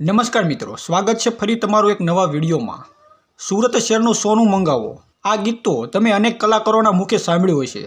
નમસ્કાર મિત્રો, સ્વાગત છે ફરી તમારું એક નવા વિડીયોમાં. સુરત શહેરનું સોનું મંગાવો. આ ગીત તો તમે અનેક કલાકારોના મુખે સાંભળ્યું હશે.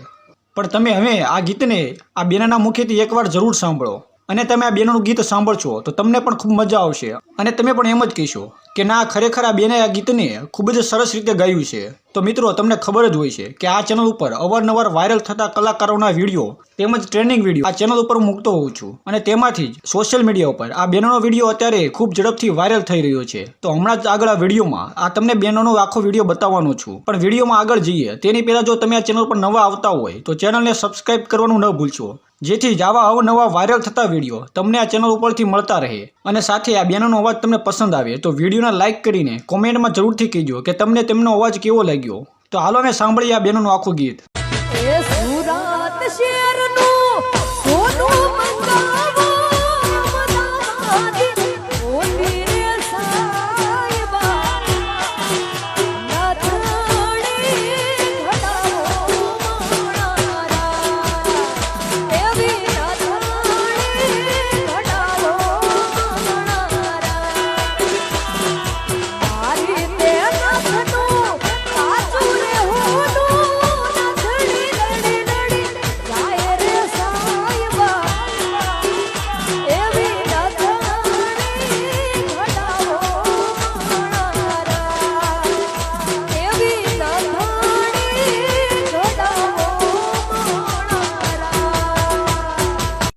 પણ તમે હવે આ ગીતને આ બેનના મુખેથી એકવાર જરૂર સાંભળો. અને તમે આ બેનનું ગીત સાંભળશો તો તમને પણ ખૂબ મજા આવશે. અને તમે પણ એમ જ કહેશો કે ના, ખરેખર આ બેને આ ગીતને ખૂબ જ સરસ રીતે ગાયું છે. તો મિત્રો, તમને ખબર જ હોય છે કે આ ચેનલ ઉપર અવારનવાર વાયરલ થતા કલાકારોના વીડિયો તેમજ ટ્રેનિંગ વીડિયો આ ચેનલ ઉપર મૂકતો હોઉં છું. અને તેમાંથી જ સોશિયલ મીડિયા ઉપર આ બહેનોનો વીડિયો અત્યારે ખૂબ ઝડપથી વાયરલ થઈ રહ્યો છે. તો હમણાં જ આગળ આ વિડીયોમાં આ તમને બહેનોનો આખો વીડિયો બતાવવાનો છું. પણ વિડીયોમાં આગળ જઈએ, તેની પહેલાં જો તમે આ ચેનલ પર નવા આવતા હોય, તો ચેનલને સબસ્ક્રાઇબ કરવાનું ન ભૂલશો. જેથી જ આવા અવનવા વાયરલ થતા વીડિયો તમને આ ચેનલ ઉપરથી મળતા રહે. અને સાથે આ બહેનોનો અવાજ તમને પસંદ આવે, તો વિડીયોને લાઇક કરીને કોમેન્ટમાં જરૂરથી કહેજો કે તમને તેમનો અવાજ કેવો લાગ્યો? તો હાલો અમે સાંભળીએ આ બેનોનું આખું ગીત. સુરત શેરનું સોનું